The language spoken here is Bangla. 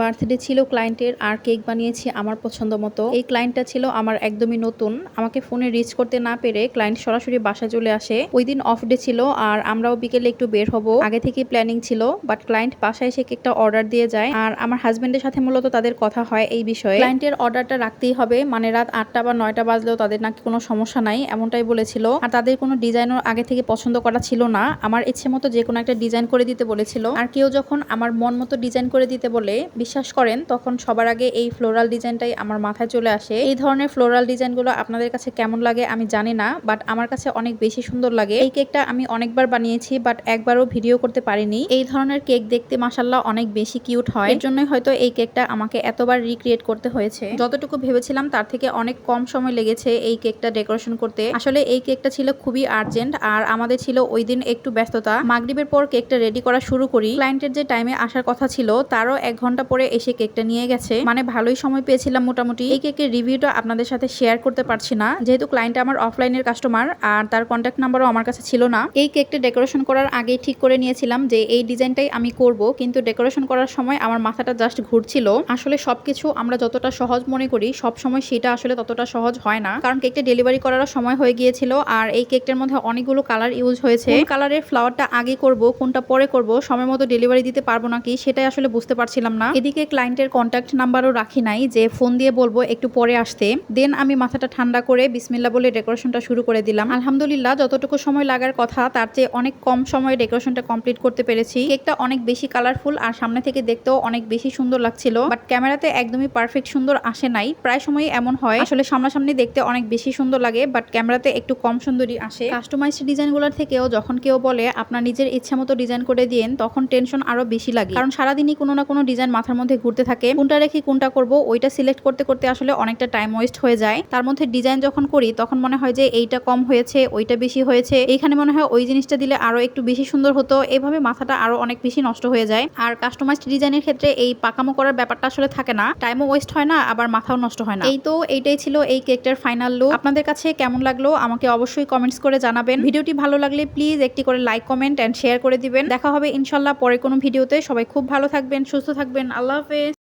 বার্থডে ছিল ক্লায়েন্টের, আর কেক বানিয়েছি আমার পছন্দ মতো। এই ক্লায়েন্টটা ছিল আমার একদমই নতুন। আমাকে ফোনে রিচ করতে না পেরে ক্লায়েন্ট সরাসরি বাসায় চলে আসে। ওই দিন অফ ডে ছিল, আর আমরাও বিকেলে একটু বের হব। আগে থেকে প্ল্যানিং ছিল বাট ক্লায়েন্ট বাসায় এসে কেকটা অর্ডার দিয়ে যায়। আর আমার হাজব্যান্ডের সাথে মূলত তাদের কথা হয় এই বিষয়ে। ক্লায়েন্টের অর্ডারটা রাখতেই হবে মানে রাত আটটা বা নয়টা বাজলেও তাদের নাকি কোনো সমস্যা নাই, এমনটাই বলেছিল। আর তাদের কোনো ডিজাইনও আগে থেকে পছন্দ করা ছিল না। আমার ইচ্ছে মতো যে কোনো একটা ডিজাইন করে দিতে বলেছিল। আর কেউ যখন আমার মন মতো ডিজাইন করে দিতে বলে বিশ্বাস করেন, তখন সবার আগে এই ফ্লোরাল ডিজাইনটাই আমার মাথায় চলে আসে। এই ধরনের ফ্লোরাল ডিজাইনগুলো আপনাদের কাছে কেমন লাগে আমি জানি না বাট আমার কাছে অনেক বেশি সুন্দর লাগে। এই কেকটা আমি অনেকবার বানিয়েছি বাট একবারও ভিডিও করতে পারিনি। এই ধরনের কেক দেখতে মাসাল্লাহ অনেক বেশি কিউট হয়। এর জন্যই হয়তো এই কেকটা আমাকে এতবার রিক্রিয়েট করতে হয়েছে। যতটুকু ভেবেছিলাম, তার থেকে অনেক কম সময় লেগেছে এই কেকটা ডেকোরেশন করতে। আসলে এই কেকটা ছিল খুবই আর্জেন্ট আর আমাদের ছিল ওই দিন একটু ব্যস্ততা। মাগরিবের পর কেকটা রেডি করা শুরু করি। ক্লায়েন্টের যে টাইমে আসার কথা ছিল, তারও এক ঘণ্টা পরে এসে কেকটা নিয়ে গেছে। মানে ভালোই সময় পেয়েছিলাম মোটামুটি। এই কেকের রিভিউটা আপনাদের সাথে শেয়ার করতে পারছি না। যেহেতু ক্লায়েন্ট আমার অফলাইনের কাস্টমার আর তার কন্ট্যাক্ট নাম্বারও আমার কাছে ছিল না। এই কেকটা ডেকোরেশন করার আগেই ঠিক করে নিয়েছিলাম যে এই ডিজাইনটাই আমি করব। কিন্তু ডেকোরেশন করার সময় আমার মাথাটা জাস্ট ঘুরছিল। আসলে সবকিছু আমরা যতটা সহজ মনে করি সব সময় সেটা আসলে ততটা সহজ হয় না। কারণ কেকটা ডেলিভারি করার সময় হয়ে গিয়েছিল, আর এই কেকটার মধ্যে অনেকগুলো কালার ইউজ হয়েছে। কালারের ফ্লাওয়ারটা আগে করব, কোনটা পরে করব, সময় মতো ডেলিভারি দিতে পারব নাকি, সেটাই আসলে বুঝতে পারছিলাম না। এদিকে ক্লায়েন্টের কন্ট্যাক্ট নাম্বারও রাখি নাই, যে ফোন দিয়ে বলব একটু পরে আসতে। দেন আমি মাথাটা ঠান্ডা করে বিসমিল্লা বলে ডেকোরেশনটা শুরু করে দিলাম। আলহামদুলিল্লাহ, যতটুকু সময় লাগার কথা, তার চেয়ে অনেক কম সময়ে ডেকোরেশনটা কমপ্লিট করতে পেরেছি। কেকটা অনেক বেশি কালারফুল আর সামনে থেকে দেখতেও অনেক বেশি সুন্দর লাগছিল। বাট ক্যামেরাতে একদমই পারফেক্ট সুন্দর আসে নাই। প্রায় সময় এমন হয়, আসলে সামনাসামনি দেখতে অনেক বেশি সুন্দর লাগে বাট ক্যামেরাতে একটু কম সুন্দরই আসে। কাস্টমাইজড ডিজাইনগুলোর থেকেও যখন কেউ বলে, আপনার নিজের ইচ্ছা মতো ডিজাইন করে দিন তখন টেনশন আরও বেশি লাগে। কারণ সারাদিনই কোনো না কোনো ডিজাইন মাথার মধ্যে ঘুরতে থাকে। কোনটা রেখে কোনটা করব, ওইটা সিলেক্ট করতে করতে আসলে অনেকটা টাইম ওয়েস্ট হয়ে যায়। তার মধ্যে ডিজাইন যখন করি, তখন মনে হয় যে এইটা কম হয়েছে, ওইটা বেশি হয়েছে। এইখানে মনে হয় ওই জিনিসটা দিলে আরও একটু বেশি সুন্দর হতো। এভাবে মাথাটা আরও অনেক বেশি নষ্ট হয়ে যায়। আর কাস্টমাইজড ডিজাইনের ক্ষেত্রে এই পাকামো করার ব্যাপারটা আসলে থাকে না। টাইমও ওয়েস্ট হয় না, আবার মাথাও নষ্ট হয় না। এই তো এইটাই ছিল এই কেকটার ফাইনাল লুক আপনাদের কাছে কেমন লাগল, আমাকে অবশ্যই কমেন্টস করে জানাবেন। ভিডিওটি ভালো লাগলে প্লিজ একটি করে লাইক কমেন্ট এন্ড শেয়ার করে দিবেন। দেখা হবে ইনশাল্লাহ পরে কোনো ভিডিওতে। সবাই খুব ভালো থাকবেন, সুস্থ থাকবেন। আল্লাহ হাফেজ